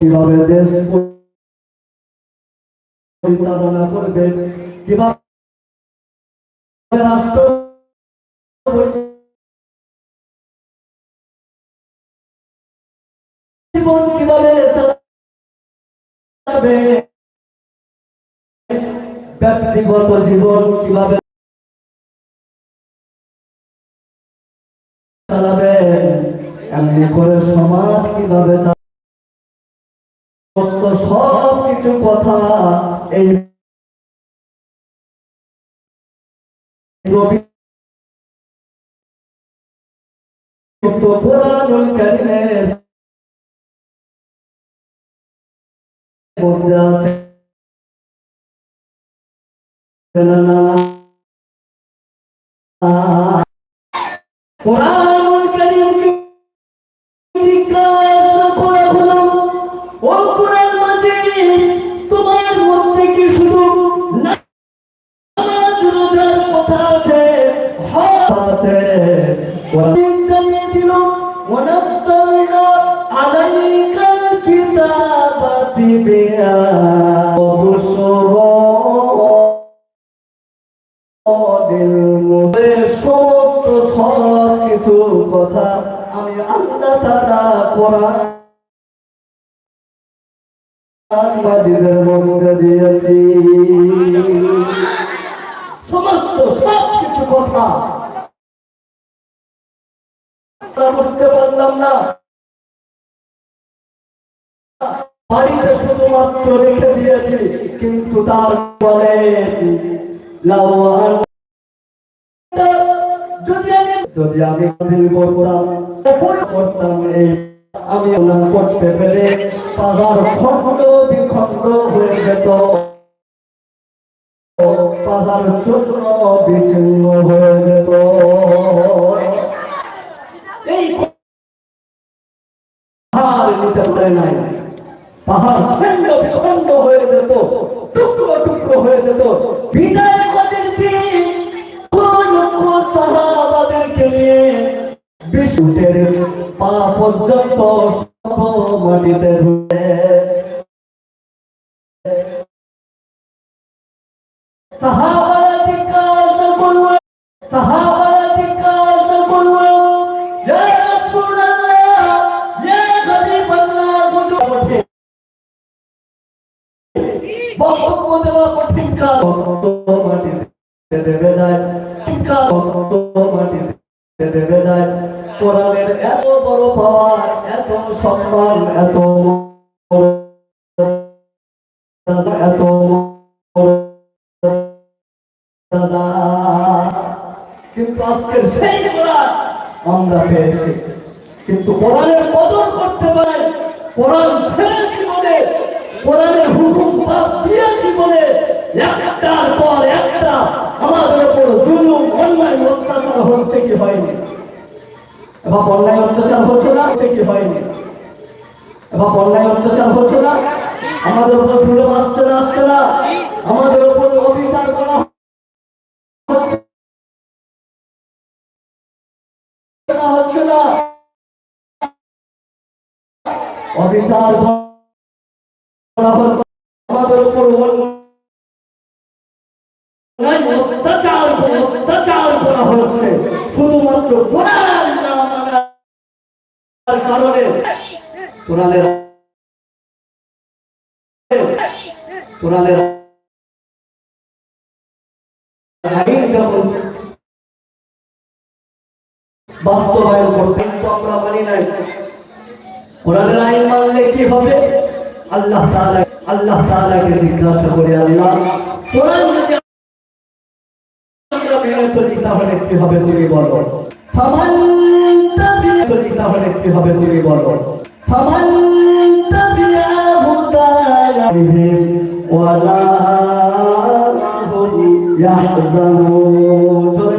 কীভাবে দেশ পরিচালনা কীভাবে রাষ্ট্র কীভাবে ব্যক্তিগত জীবন কীভাবে চালাবে এমনি করে সমাজ কীভাবে সব কিছু কথা এই না কিছু কথা আমি আল্লাহ তারা কোরআন সাংবাদিকের মধ্যে দিয়েছি। সমস্ত সব কিছু কথা বুঝতে পারলাম না। বাড়িতে শুধুমাত্র রেখে দিয়েছি, কিন্তু তারপরে লাওয়ান যদি আমি হাসিল করতাম এই আমি ওনার করতে পেরে পাহাড় খন্ড বিখণ্ড হয়ে যেত। পাহাড় বিচ্ছিন্ন হয়ে যেত। পাহাড় খন্ড বিখণ্ড হয়ে যেত। টুকরো টুকরো হয়ে যেত। বিশুদ্ধের পা পর্যন্ত মাটিতে ধুয়ে সাহাবারা জিজ্ঞাসা করল, সাহাবারা জিজ্ঞাসা মাটিতে দেবে যায়। মাটিতে দেবে যায়। কোরআনের এত বড় পাওয়ার, এত সম্মান, এত এত কিন্তু আজকের সেই কোরআন আমরা পেয়েছি। কিন্তু কোরআনের কদর করতে পারে, কোরআন ছেড়েছি বলে কোরআনের হুকুম বাদ দিয়েছি বলে একটার পর একটা আমাদের উপর জুলুম, অন্যায়, অত্যাচার হচ্ছে কি হয়নি? এবার অন্যায় অত্যাচার হচ্ছে না? কি হয়নি অন্যায় অত্যাচার হচ্ছে না? আমাদের উপর আসছে না আসছে না? আমাদের উপর অবিচার করা শুধুমাত্র কারণে বাস্তবায়ন করতে আমরা মানি নাই। কোরআনের আইন মানলে কি হবে? আল্লাহ তাআলা আল্লাহ তাআলাকে জিজ্ঞাসা করে, আল্লাহ, কোরআন যদি আমরা মেনে চলি, তাহলে কি হবে তুমি বলো? তাবি'a চলি তাহলে কি হবে তুমি বলো? ওয়ালা হুম ইয়াহজানুন। জোরে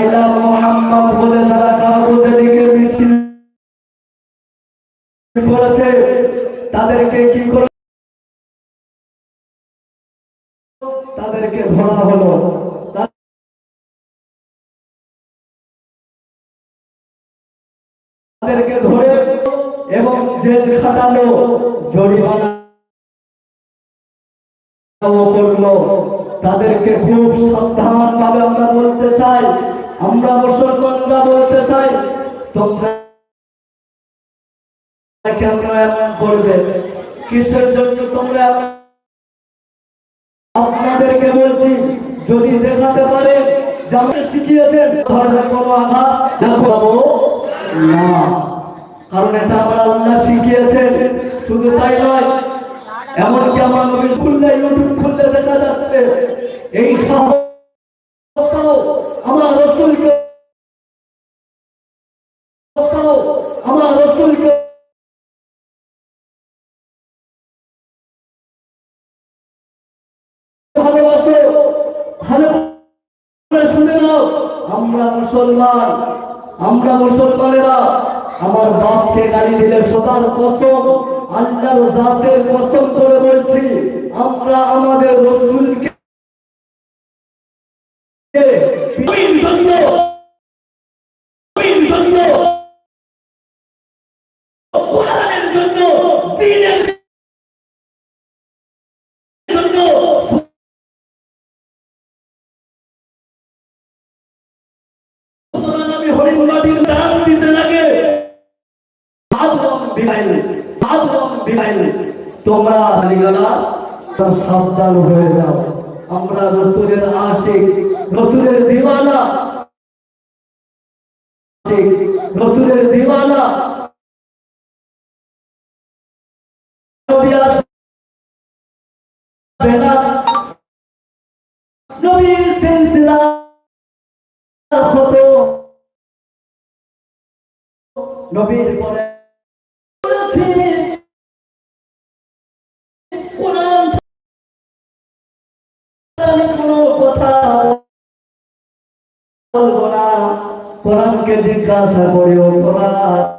ইলা মোহাম্মদ বলে যারা কাগজে লিখে মিছিল করেছে, তাদেরকে কি করে তাদেরকে ধরা হলো। তাদেরকে ধরে এবং জেল খাটালো, জরিমানা করল। তাদেরকে খুব সাবধান ভাবে আমরা বলতে চাই আমরা মুসলমানরা বলতে চাই, তোমরা এমন করবে কিসের জন্য তোমরা আপনাদেরকে বলছি, যদি দেখাতে পারে যে আপনি শিখিয়েছেন কোনো দেখাবো না। কারণ এটা আমরা আল্লাহ শিখিয়েছেন, শুধু তাই নয়, এমনকি আমার নবী খুললে ইউটিউব খুললে দেখা যাচ্ছে, এই সাহসটাও আমার করে আমরা আমাদের রসুলকে নবীর জন্য নবীর জন্য কোরআনের জন্য দ্বীনের জন্য লাগে। তোমরা আলিগালা সাবধান হয়ে যাও। আমরা রসুলের আশিক রসুলের দিওয়ানা। রসুলের দিওয়ানা। নবীর পরে বলব না। জিজ্ঞাসা করি ও কোরআন